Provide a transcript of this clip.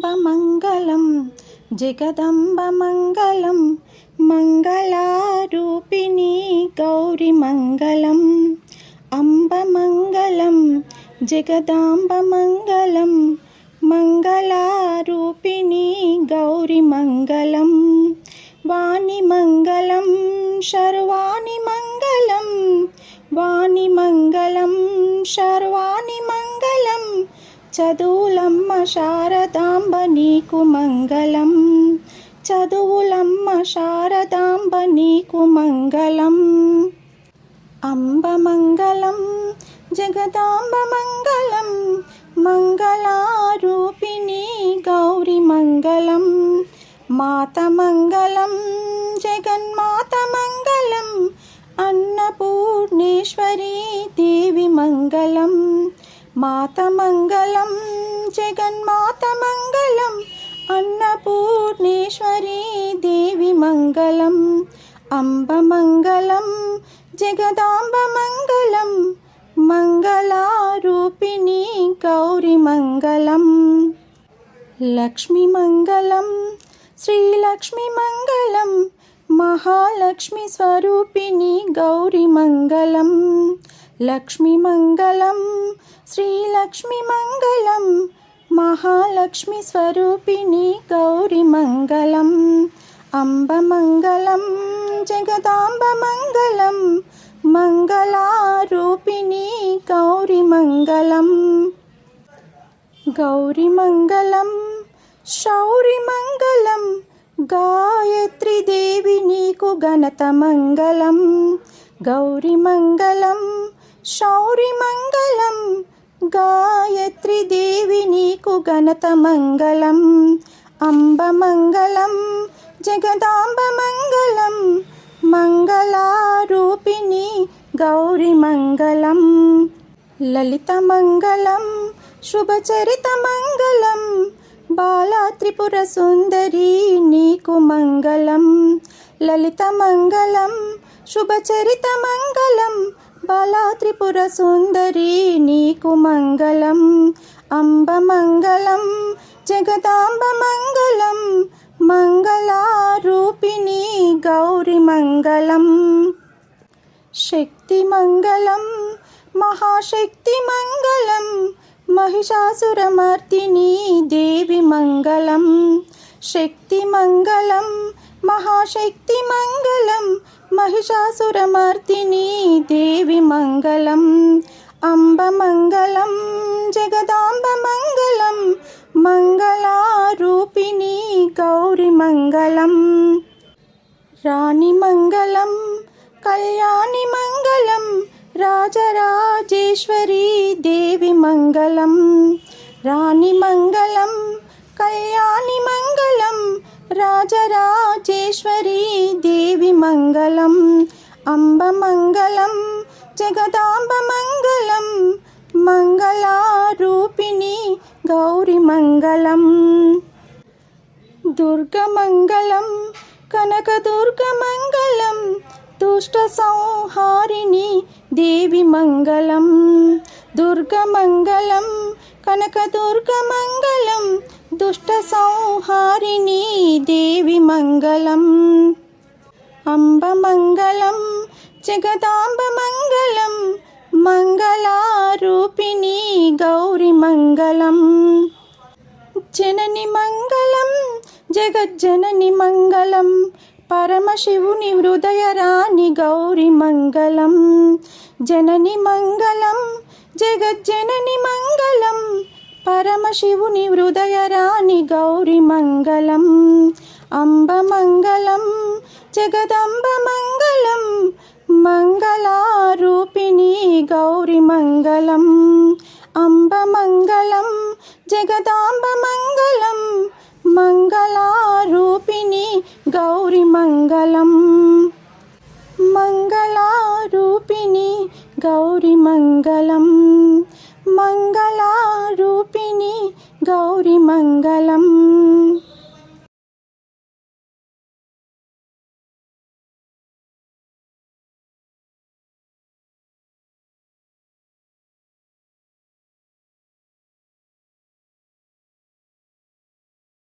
అంబమంగళం జగదంబమంగళం మంగళారూపిణి గౌరిమంగళం అంబమంగళం జగదాంబమంగళం మంగళారూపిణి గౌరిమంగళం వాణిమంగళం శర్వాణి మంగళం వాణిమంగళం చదువులమ్మ శారదాంబ నీకు మంగళం. చదువులమ్మ శారదాంబ నీకు మంగళం. అంబ మంగళం జగదాంబ మంగళం. మంగళారూపిణి గౌరి మంగళం. మాత మంగళం జగన్మాత మంగళం. అన్నపూర్ణేశ్వరీ దేవి మంగళం. మాతమంగళం జగన్మాతమంగళం అన్నపూర్ణేశ్వరీ దేవి మంగళం అంబమంగళం జగదాంబమంగళం మంగళారూపిణి గౌరిమంగళం లక్ష్మీమంగళం శ్రీలక్ష్మీమంగళం మహాలక్ష్మి స్వరూపిణి గౌరిమంగళం లక్ష్మీమంగళం శ్రీలక్ష్మీమంగళం మహాలక్ష్మి స్వరూపిణి గౌరిమంగళం అంబమంగళం జగదాంబమంగళం మంగళారూపిణి గౌరిమంగళం. గౌరిమంగళం శౌరిమంగళం గాయత్రిదేవి నీకు ఘనత గౌరిమంగళం శౌరిమంగళం గాయత్రి దేవి నీకు ఘనత మంగళం అంబమంగళం జగదాంబమంగళం మంగళారూపిణి గౌరిమంగళం. లలితమంగళం శుభచరితమంగళం బాలా త్రిపుర సుందరి నీకు మంగళం. లలితమంగళం శుభచరితమంగళం బాలా త్రిపుర సుందరి నీకు మంగళం. అంబ మంగళం జగదాంబ మంగళం మంగళారూపిణి గౌరి మంగళం. శక్తి మంగళం మహాశక్తి మంగళం. మహిషాసురమర్దిని దేవి మంగళం. శక్తి మంగళం మహాశక్తి మంగళం మహిషాసురమర్దిని దేవి మంగళం అంబ మంగళం జగదాంబ మంగళం మంగళారూపిణి గౌరి మంగళం రాణి మంగళం కళ్యాణి మంగళం రాజరాజేశ్వరి దేవి మంగళం రాణి మంగళం కళ్యాణి మంగళం రాజరాజేశ్వరీ దేవి మంగళం అంబ మంగళం జగదాంబ మంగళం మంగళారూపిణి గౌరి గౌరిమంగళం దుర్గమంగళం కనకదుర్గమంగళం దుష్ట సంహారిణి దేవి మంగళం. దుర్గమంగళం కనకదుర్గమంగళం దుష్ట సంహారిణి దేవి మంగళం. అంబ మంగళం జగదాంబ మంగళం మంగళారూపిణి గౌరి మంగళం. జనని మంగళం జగజ్జనని మంగళం పరమశివుని హృదయరాణి గౌరి మంగళం. జనని మంగళం జగజ్జనని మంగళం పరమశివుని హృదయరాణి గౌరి మంగళం అంబ మంగళం జగదంబ మంగళం మంగళారూపిణి గౌరి మంగళం అంబ మంగళం జగదాంబ మంగళం మంగళారూపిణి గౌరి మంగళం. మంగళారూపిణి గౌరి మంగళం మంగళారూపిణి గౌరి మంగళం.